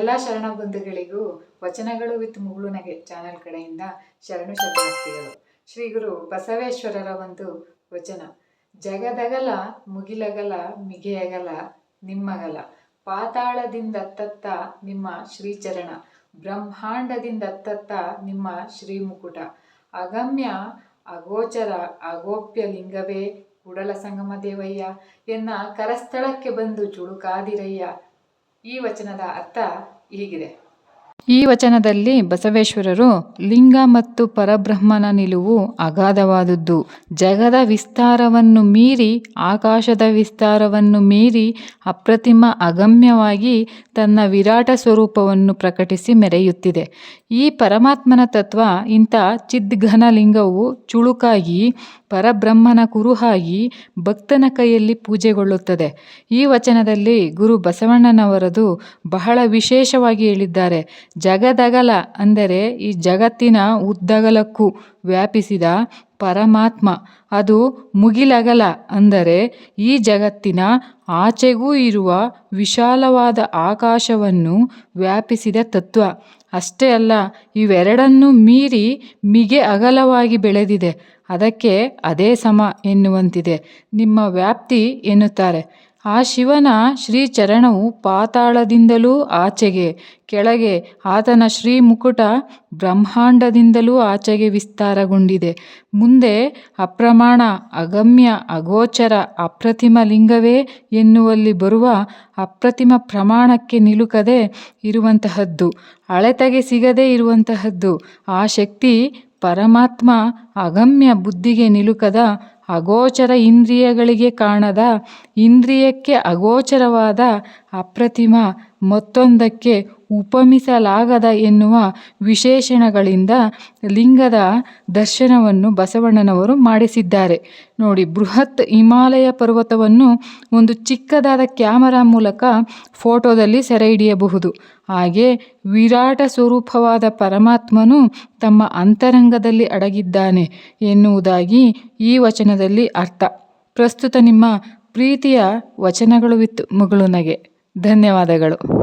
ಎಲ್ಲ ಶರಣ ಬಂಧುಗಳಿಗೂ ವಚನಗಳು ವಿತ್ ಮುಗುಳುನಗೆ ಚಾನೆಲ್ ಕಡೆಯಿಂದ ಶರಣು ಶರಣಾರ್ಥಿಗಳು. ಶ್ರೀ ಗುರು ಬಸವೇಶ್ವರರ ಒಂದು ವಚನ. ಜಗದಗಲ ಮುಗಿಲಗಲ ಮಿಗೆಯಗಲ ನಿಮ್ಮಗಲ. ಪಾತಾಳದಿಂದ ತತ್ತ ನಿಮ್ಮ ಶ್ರೀಚರಣ. ಬ್ರಹ್ಮಾಂಡದಿಂದ ತತ್ತ ನಿಮ್ಮ ಶ್ರೀಮುಕುಟ. ಅಗಮ್ಯ ಅಗೋಚರ ಅಗೋಪ್ಯ ಲಿಂಗವೇ ಕುಡಲ ಸಂಗಮ ದೇವಯ್ಯ. ಎನ್ನ ಕರಸ್ಥಳಕ್ಕೆ ಬಂದು ಚುಳುಕಾದಿರಯ್ಯ. ಈ ವಚನದ ಅರ್ಥ ಹೀಗಿದೆ. ಈ ವಚನದಲ್ಲಿ ಬಸವೇಶ್ವರರು ಲಿಂಗ ಮತ್ತು ಪರಬ್ರಹ್ಮನ ನಿಲುವು ಅಗಾಧವಾದುದು ಜಗದ ವಿಸ್ತಾರವನ್ನು ಮೀರಿ, ಆಕಾಶದ ವಿಸ್ತಾರವನ್ನು ಮೀರಿ, ಅಪ್ರತಿಮ ಅಗಮ್ಯವಾಗಿ ತನ್ನ ವಿರಾಟ ಸ್ವರೂಪವನ್ನು ಪ್ರಕಟಿಸಿ ಮೆರೆಯುತ್ತಿದೆ. ಈ ಪರಮಾತ್ಮನ ತತ್ವ ಇಂಥ ಚಿದ್ಘನ ಲಿಂಗವು ಚುಳುಕಾಗಿ, ಪರಬ್ರಹ್ಮನ ಕುರುಹಾಗಿ ಭಕ್ತನ ಕೈಯಲ್ಲಿ ಪೂಜೆಗೊಳ್ಳುತ್ತದೆ. ಈ ವಚನದಲ್ಲಿ ಗುರು ಬಸವಣ್ಣನವರದು ಬಹಳ ವಿಶೇಷವಾಗಿ ಹೇಳಿದ್ದಾರೆ. ಜಗದಗಲ ಅಂದರೆ ಈ ಜಗತ್ತಿನ ಉದ್ದಗಲಕ್ಕೂ ವ್ಯಾಪಿಸಿದ ಪರಮಾತ್ಮ. ಅದು ಮುಗಿಲಗಲ ಅಂದರೆ ಈ ಜಗತ್ತಿನ ಆಚೆಗೂ ಇರುವ ವಿಶಾಲವಾದ ಆಕಾಶವನ್ನು ವ್ಯಾಪಿಸಿದ ತತ್ವ. ಅಷ್ಟೇ ಅಲ್ಲ, ಇವೆರಡನ್ನೂ ಮೀರಿ ಮಿಗೆ ಅಗಲವಾಗಿ ಬೆಳೆದಿದೆ. ಅದಕ್ಕೆ ಅದೇ ಸಮ ಎನ್ನುವಂತಿದೆ. ನಿಮ್ಮ ವ್ಯಾಪ್ತಿ ಎನ್ನುತ್ತಾರೆ. ಆ ಶಿವನ ಶ್ರೀಚರಣವು ಪಾತಾಳದಿಂದಲೂ ಆಚೆಗೆ, ಕೆಳಗೆ ಆತನ ಶ್ರೀಮುಕುಟ ಬ್ರಹ್ಮಾಂಡದಿಂದಲೂ ಆಚೆಗೆ ವಿಸ್ತಾರಗೊಂಡಿದೆ. ಮುಂದೆ ಅಪ್ರಮಾಣ, ಅಗಮ್ಯ, ಅಗೋಚರ, ಅಪ್ರತಿಮ ಲಿಂಗವೇ ಎನ್ನುವಲ್ಲಿ ಬರುವ ಅಪ್ರತಿಮ ಪ್ರಮಾಣಕ್ಕೆ ನಿಲುಕದೆ ಇರುವಂತಹದ್ದು, ಅಳೆತಗೆ ಸಿಗದೇ ಇರುವಂತಹದ್ದು, ಆ ಶಕ್ತಿ ಪರಮಾತ್ಮ ಅಗಮ್ಯ ಬುದ್ಧಿಗೆ ನಿಲುಕದ ಅಗೋಚರ ಇಂದ್ರಿಯಗಳಿಗೆ ಕಾಣದ ಇಂದ್ರಿಯಕ್ಕೆ ಅಗೋಚರವಾದ ಅಪ್ರತಿಮ ಮತ್ತೊಂದಕ್ಕೆ ಉಪಮಿಸಲಾಗದ ಎನ್ನುವ ವಿಶೇಷಣಗಳಿಂದ ಲಿಂಗದ ದರ್ಶನವನ್ನು ಬಸವಣ್ಣನವರು ಮಾಡಿಸಿದ್ದಾರೆ. ನೋಡಿ, ಬೃಹತ್ ಹಿಮಾಲಯ ಪರ್ವತವನ್ನು ಒಂದು ಚಿಕ್ಕದಾದ ಕ್ಯಾಮರಾ ಮೂಲಕ ಫೋಟೋದಲ್ಲಿ ಸೆರೆ ಹಿಡಿಯಬಹುದು ಹಾಗೆ ವಿರಾಟ ಸ್ವರೂಪವಾದ ಪರಮಾತ್ಮನು ತಮ್ಮ ಅಂತರಂಗದಲ್ಲಿ ಅಡಗಿದ್ದಾನೆ ಎನ್ನುವುದಾಗಿ ಈ ವಚನದಲ್ಲಿ ಅರ್ಥ. ಪ್ರಸ್ತುತ ನಿಮ್ಮ ಪ್ರೀತಿಯ ವಚನಗಳು ವಿತ್ ಮುಗುಳುನಗೆ ಧನ್ಯವಾದಗಳು.